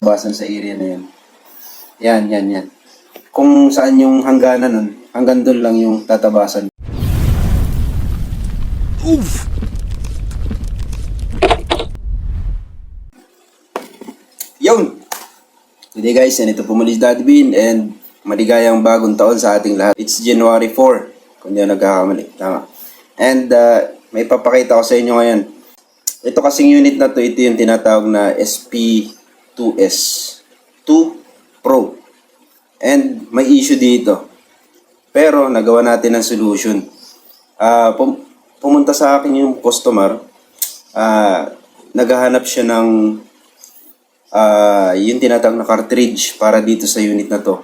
Basan sa area na yan. Yan, yan, yan. Kung saan yung hangganan nun, hanggang doon lang yung tatabasan. Yun! Today guys, and ito pumalis Daddy Bean and maligayang bagong taon sa ating lahat. It's January 4, kung di ako nagkakamali. Tama. And uh, may papakita ko sa inyo ngayon. Ito kasing unit na to, ito yung tinatawag na SP2S 2 Pro. And may issue dito. Pero nagawa natin ng solution. Ah, pum- pumunta sa akin yung customer. Ah, naghahanap siya ng ah yung tinatawag na cartridge para dito sa unit na to.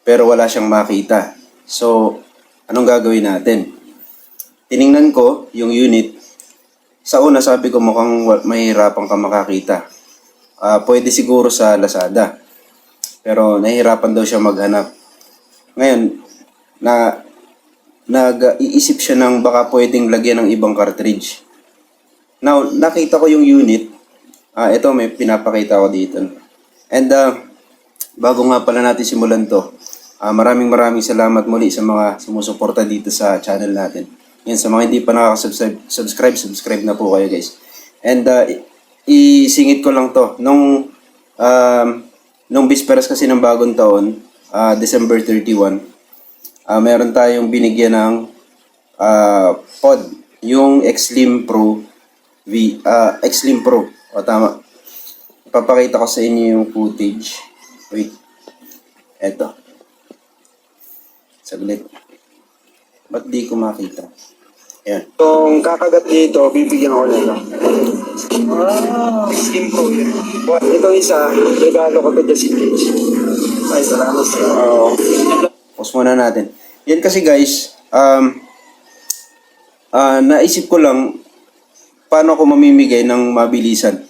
Pero wala siyang makita. So, anong gagawin natin? Tiningnan ko yung unit. Sa una sabi ko mukhang mahihirapan ka makakita. Ah, pwede siguro sa Lazada. Pero nahihirapan daw siya maghanap. Ngayon, na nag-iisip siya ng baka pwedeng lagyan ng ibang cartridge. Now, nakita ko yung unit. Ah, ito may pinapakita ko dito. And ah, bago nga pala natin simulan to, ah, maraming maraming salamat muli sa mga sumusuporta dito sa channel natin. Yan, sa mga hindi pa nakaka-subscribe, subscribe, subscribe na po kayo guys. And i- isingit ko lang to. Nung, um, nung bisperas kasi ng bagong taon, ah, December 31, ah meron tayong binigyan ng ah, pod, yung Xlim Pro V, ah Xlim Pro. O tama. Ipapakita ko sa inyo yung footage. Wait. Eto. Saglit. Ba't di ko makita? Ayan. Kung kakagat dito, bibigyan ako nila. Ah, Skin Pro yun. Ito isa, regalo ko kay Jesse Page. Ay, salamat sa Oo. Pause muna natin. Yan kasi guys, um, ah naisip ko lang paano ako mamimigay ng mabilisan.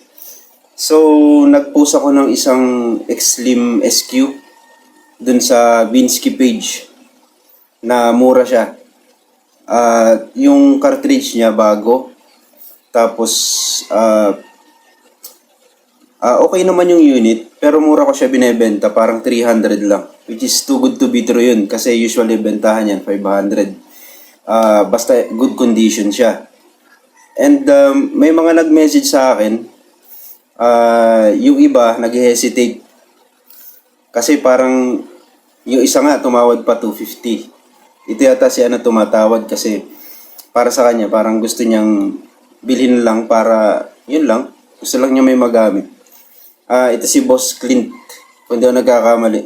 So, nag-post ako ng isang Xlim SQ dun sa Vinsky page na mura siya. Ah, yung cartridge niya bago. Tapos, ah, Ah, okay naman yung unit, pero mura ko siya binebenta, parang 300 lang. Which is too good to be true yun, kasi usually bentahan yan, 500. Ah, basta good condition siya. And um, may mga nag-message sa akin, ah, yung iba nag-hesitate. Kasi parang, yung isa nga tumawad pa 250. Ito yata si ano tumatawad kasi para sa kanya, parang gusto niyang bilhin lang para, yun lang, gusto lang niya may magamit. Ah, ito si Boss Clint. Kung di ako nagkakamali.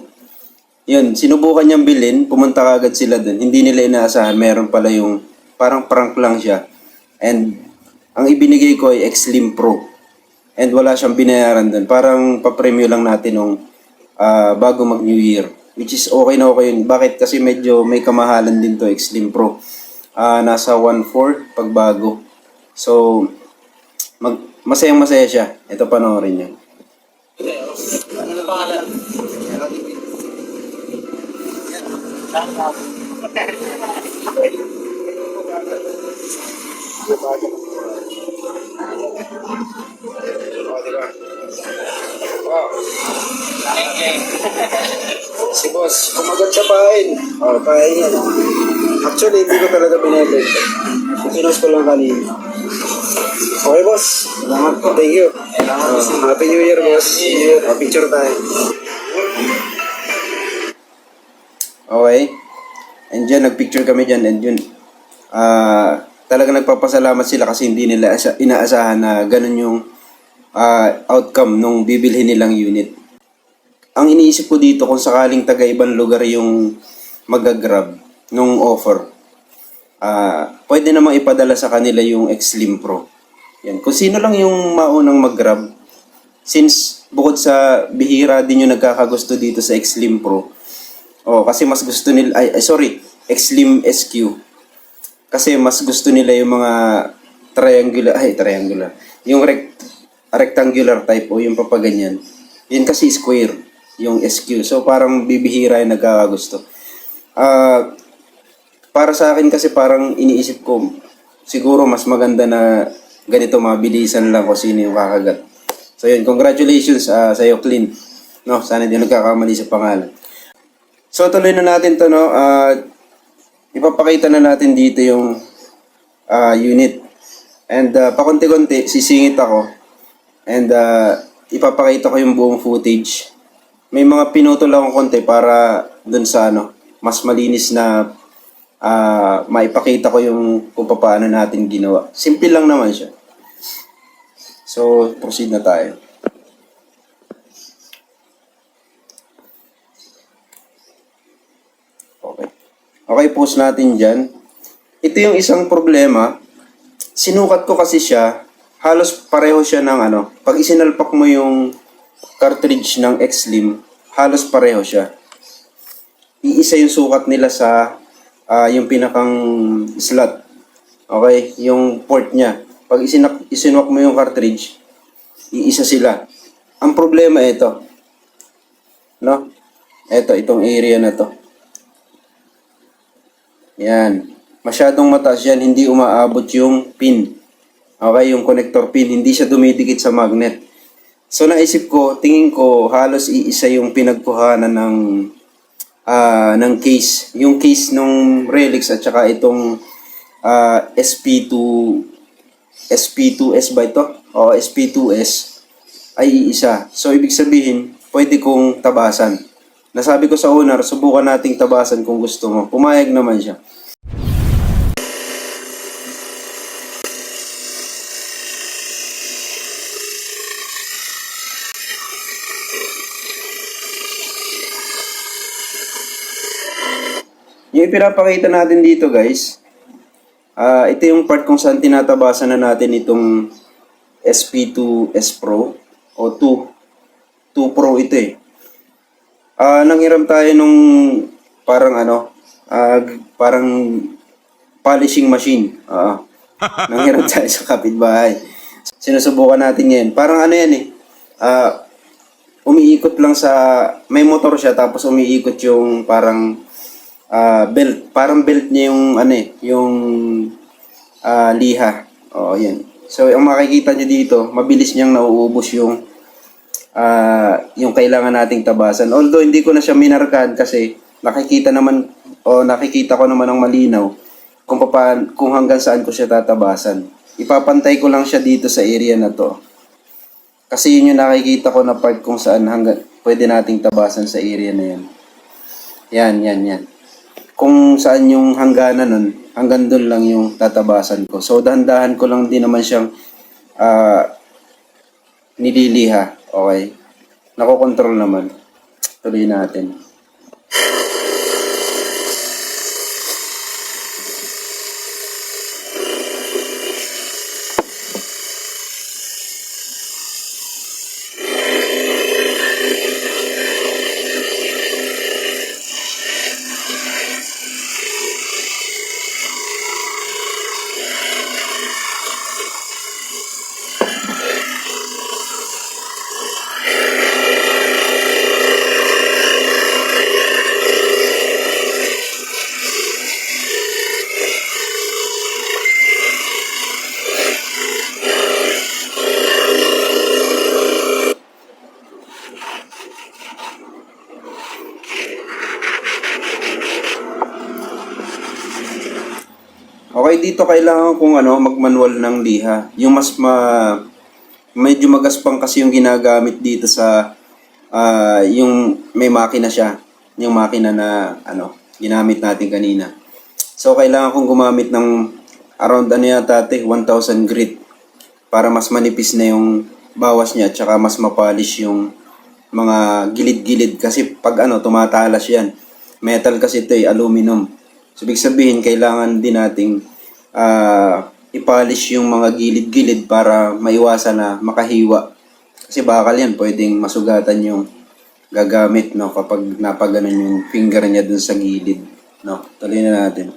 Yun, sinubukan niyang bilhin, pumunta kagad sila dun. Hindi nila inaasahan, meron pala yung parang prank lang siya. And ang ibinigay ko ay Xlim Pro. And wala siyang binayaran dun. Parang papremyo lang natin nung ah, bago mag New Year. Which is okay na okay yun. Bakit? Kasi medyo may kamahalan din to Xlim Pro. Ah, nasa 1.4 pag bago. So, mag, masayang masaya siya. Ito panoorin niyo. Si boss, kumagat sa pain. Oh, pain yan. Actually, hindi ko talaga binibenta. Pinos ko lang kanina. Okay, boss. Salamat po. Thank you. Oh, Happy New Year, boss. Oh, picture tayo. Okay? And dyan, nagpicture kami dyan. And yun, ah talaga nagpapasalamat sila kasi hindi nila asa- inaasahan na ganun yung ah, outcome nung bibilhin nilang unit. Ang iniisip ko dito kung sakaling taga ibang lugar yung magagrab nung offer, ah pwede namang ipadala sa kanila yung Xlim Pro. Yan. Kung sino lang yung maunang mag-grab, since bukod sa bihira din yung nagkakagusto dito sa Xlim Pro, Oh, kasi mas gusto nila ay, ay sorry, Xlim SQ. Kasi mas gusto nila yung mga triangular, ay triangular. Yung rect, rectangular type o yung papaganyan. Yun kasi square, yung SQ. So parang bibihira yung nagkakagusto. Ah, para sa akin kasi parang iniisip ko siguro mas maganda na ganito mabilisan lang kung sino yung kakagat. So yun, congratulations ah, sa iyo, Clean. No, sana hindi nagkakamali sa pangalan. So tuloy na natin to, no? Ah, ipapakita na natin dito yung ah, unit. And uh, pakunti-kunti, sisingit ako. And ah, ipapakita ko yung buong footage. May mga pinutol akong konti para dun sa ano, mas malinis na ah, maipakita ko yung kung paano natin ginawa. Simple lang naman siya. So, proceed na tayo. Okay. Okay, post natin dyan. Ito yung isang problema. Sinukat ko kasi siya. Halos pareho siya ng ano. Pag isinalpak mo yung cartridge ng X-Slim, halos pareho siya. Iisa yung sukat nila sa ah, yung pinakang slot. Okay? Yung port niya. Pag isinak, isinwak mo yung cartridge, iisa sila. Ang problema ito. No? Ito, itong area na to. Yan. Masyadong mataas yan, hindi umaabot yung pin. Okay, yung connector pin, hindi siya dumidikit sa magnet. So naisip ko, tingin ko halos iisa yung pinagkuhanan ng ah ng case. Yung case nung Relix at saka itong ah, SP2 SP2S ba ito? O SP2S ay iisa. So ibig sabihin, pwede kong tabasan. Nasabi ko sa owner, subukan nating tabasan kung gusto mo. Pumayag naman siya. Yung ipinapakita natin dito guys, ah ito yung part kung saan tinatabasan na natin itong SP2S Pro o 2. 2 Pro ito eh. Ah, nanghiram tayo nung parang ano, ah, g- parang polishing machine. Ah. nanghiram tayo sa kapitbahay. Sinusubukan natin yan. Parang ano yan eh. Ah, umiikot lang sa may motor siya tapos umiikot yung parang ah, belt. Parang belt niya yung ano eh, yung ah, liha. Oo, yan. So, ang makikita niyo dito, mabilis niyang nauubos yung ah, yung kailangan nating tabasan. Although hindi ko na siya minarkahan kasi nakikita naman o nakikita ko naman ng malinaw kung papan, kung hanggang saan ko siya tatabasan. Ipapantay ko lang siya dito sa area na to. Kasi yun yung nakikita ko na part kung saan hanggang pwede nating tabasan sa area na yan. Yan, yan, yan. Kung saan yung hangganan nun, hanggang doon lang yung tatabasan ko. So, dahan-dahan ko lang din naman siyang ah, nililiha. Okay? Nakokontrol naman. Tuloy natin. Okay, dito kailangan kong ano, magmanual ng liha. Yung mas ma medyo magaspang kasi yung ginagamit dito sa ah, yung may makina siya. Yung makina na ano, ginamit natin kanina. So kailangan kong gumamit ng around ano yata ate, 1000 grit para mas manipis na yung bawas niya at saka mas mapolish yung mga gilid-gilid kasi pag ano tumatalas yan. Metal kasi ito eh, aluminum. So, ibig sabihin, kailangan din nating ah, i-polish yung mga gilid-gilid para maiwasan na makahiwa. Kasi bakal yan, pwedeng masugatan yung gagamit, no, kapag napaganon yung finger niya dun sa gilid, no. Tuloy na natin.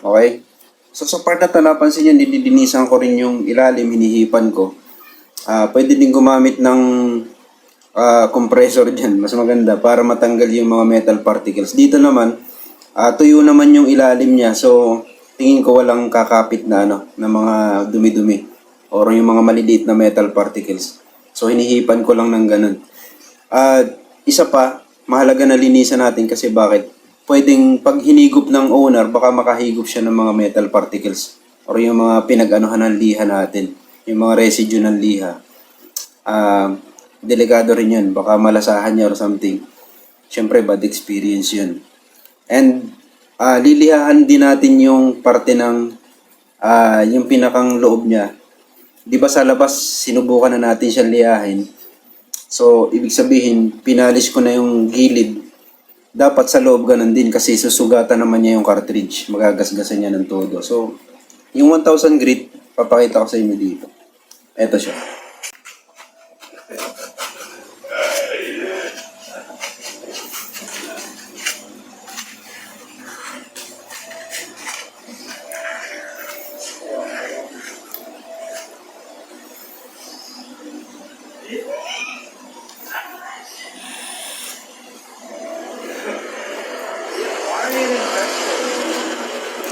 Okay? So sa part na to, napansin nyo, nililinisan ko rin yung ilalim, hinihipan ko. Ah, pwede din gumamit ng ah, compressor dyan, mas maganda, para matanggal yung mga metal particles. Dito naman, ah, tuyo naman yung ilalim niya, so tingin ko walang kakapit na ano, na mga dumi-dumi or yung mga maliliit na metal particles. So hinihipan ko lang ng ganun. At isa pa, mahalaga na linisan natin kasi bakit? Pwedeng pag hinigop ng owner, baka makahigop siya ng mga metal particles or yung mga pinag-anuhan ng liha natin, yung mga residue ng liha. Ah, delikado rin yun. Baka malasahan niya or something. Siyempre, bad experience yun. And ah lilihahan din natin yung parte ng ah yung pinakang loob niya. 'Di ba sa labas sinubukan na natin siyang lihahin. So, ibig sabihin, pinalis ko na yung gilid. Dapat sa loob ganun din kasi susugatan naman niya yung cartridge. Magagasgasan niya ng todo. So, yung 1000 grit, papakita ko sa inyo dito. Ito siya.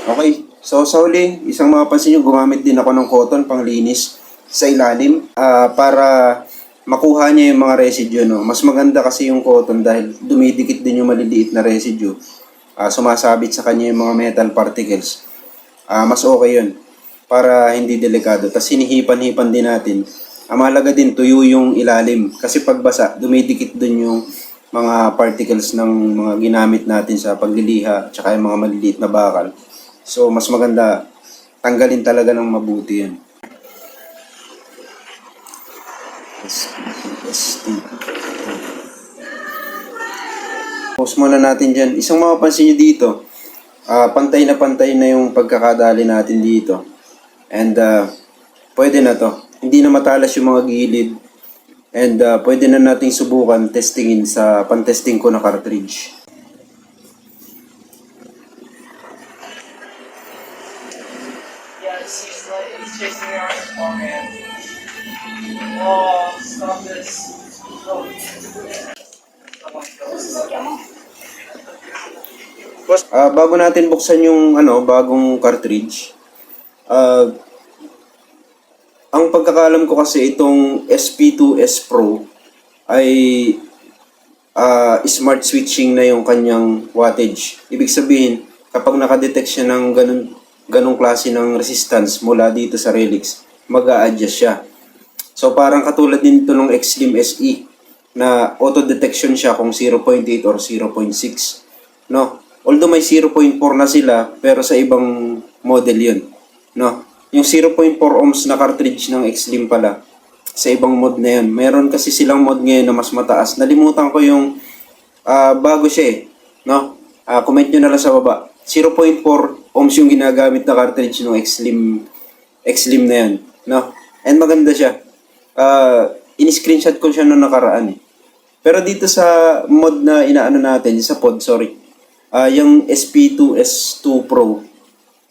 Okay. So, sa huli, isang mapapansin nyo, gumamit din ako ng cotton pang linis sa ilalim ah, para makuha niya yung mga residue. No? Mas maganda kasi yung cotton dahil dumidikit din yung maliliit na residue. Ah, sumasabit sa kanya yung mga metal particles. Ah, mas okay yun para hindi delikado. Tapos hinihipan-hipan din natin. Ang mahalaga din, tuyo yung ilalim. Kasi pagbasa, dumidikit dun yung mga particles ng mga ginamit natin sa pagliliha tsaka yung mga maliliit na bakal. So, mas maganda tanggalin talaga ng mabuti yan. Pause muna natin dyan. Isang mapapansin nyo dito, ah, pantay na pantay na yung pagkakadali natin dito. And ah, pwede na to. Hindi na matalas yung mga gilid. And ah, pwede na nating subukan testingin sa pantesting ko na cartridge. Ah, bago natin buksan yung ano, bagong cartridge, ah, ang pagkakalam ko kasi itong SP2S Pro ay ah, smart switching na yung kanyang wattage. Ibig sabihin, kapag nakadetect siya ng ganun, ganung klase ng resistance mula dito sa Relix, mag adjust siya. So parang katulad din ito ng Xlim SE na auto-detection siya kung 0.8 or 0.6. No? Although may 0.4 na sila, pero sa ibang model yun. No? Yung 0.4 ohms na cartridge ng Xlim pala, sa ibang mod na yun. Meron kasi silang mod ngayon na mas mataas. Nalimutan ko yung ah, bago siya eh. No? Ah, comment nyo na lang sa baba. 0.4 ohms yung ginagamit na cartridge ng Xlim Xlim na yan. No? And maganda siya. Ah, in-screenshot ko siya noong nakaraan eh. Pero dito sa mod na inaano natin, sa pod, sorry. Ah, yung SP2S2 Pro,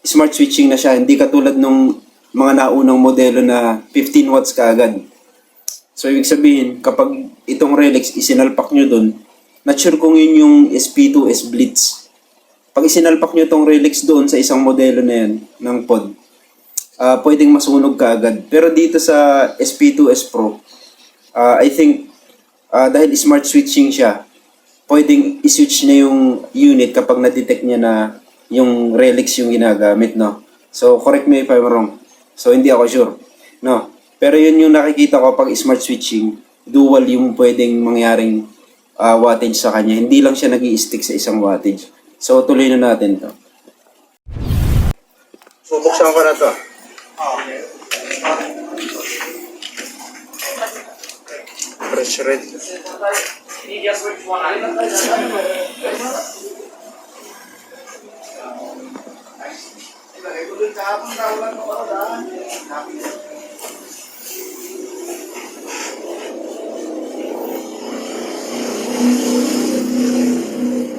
smart switching na siya. Hindi katulad nung mga naunang modelo na 15 watts kaagad. So, ibig sabihin, kapag itong Relix isinalpak nyo dun, not sure kung yun yung SP2S Blitz. Pag isinalpak nyo itong Relix doon sa isang modelo na yan ng pod, ah pwedeng masunog ka agad. Pero dito sa SP2S Pro, ah, I think ah, dahil smart switching siya, pwedeng i-switch na yung unit kapag na-detect niya na yung relics yung ginagamit, no? So, correct me if I'm wrong. So, hindi ako sure, no? Pero yun yung nakikita ko pag smart switching, dual yung pwedeng mangyaring ah, wattage sa kanya. Hindi lang siya nag stick sa isang wattage. So, tuloy na natin to. Bubuksan ko na to. Fresh red. He just which one I Thank you.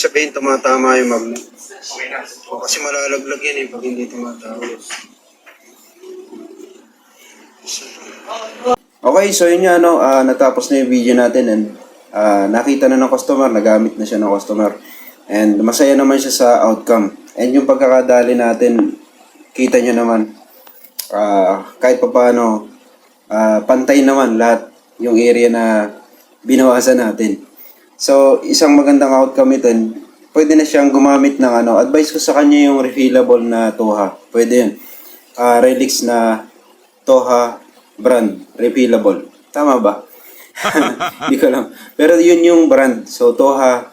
Sabihin tumatama yung magnet. O, kasi malalaglag yan eh pag hindi tumatama. Okay, so yun nga, no, ah, natapos na yung video natin and ah, nakita na ng customer, nagamit na siya ng customer. And masaya naman siya sa outcome. And yung pagkakadali natin, kita nyo naman, ah, kahit pa paano, ah, pantay naman lahat yung area na binawasan natin. So, isang magandang outcome ito, pwede na siyang gumamit ng ano, advice ko sa kanya yung refillable na Toha. Pwede yun. Ah, Relix na Toha brand, refillable. Tama ba? Hindi ko lang. Pero yun yung brand. So, Toha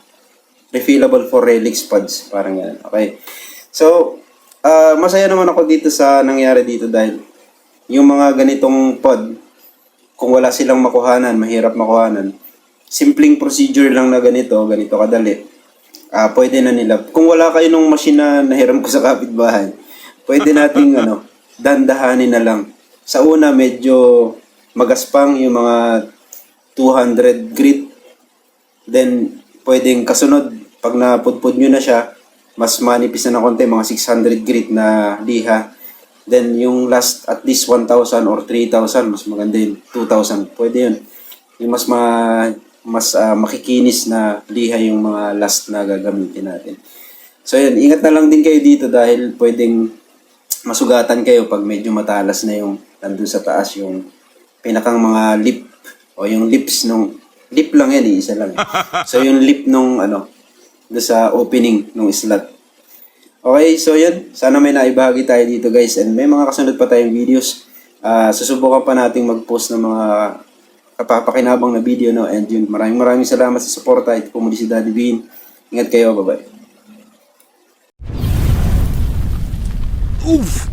refillable for Relix pods. Parang yan. Okay. So, ah, masaya naman ako dito sa nangyari dito dahil yung mga ganitong pod, kung wala silang makuhanan, mahirap makuhanan, simpleng procedure lang na ganito, ganito kadali, ah pwede na nila. Kung wala kayo nung machine na nahiram ko sa kapitbahay, pwede nating ano, dandahanin na lang. Sa una, medyo magaspang yung mga 200 grit. Then, pwedeng kasunod, pag napudpud nyo na siya, mas manipis na ng konti, mga 600 grit na liha. Then, yung last at least 1,000 or 3,000, mas maganda yun, 2,000. Pwede yun. Yung mas ma, mas ah, makikinis na liha yung mga last na gagamitin natin. So, yun. Ingat na lang din kayo dito dahil pwedeng masugatan kayo pag medyo matalas na yung nandun sa taas yung pinakang mga lip o yung lips nung lip lang yan eh, isa lang. eh. So yung lip nung ano do sa opening nung slot. Okay, so yun. Sana may naibahagi tayo dito guys and may mga kasunod pa tayong videos. Ah, susubukan pa nating mag-post ng mga kapapakinabang na video no? And yun maraming maraming salamat sa suporta. Ito po muli si Daddy Bean. Ingat kayo. Bye bye Oof!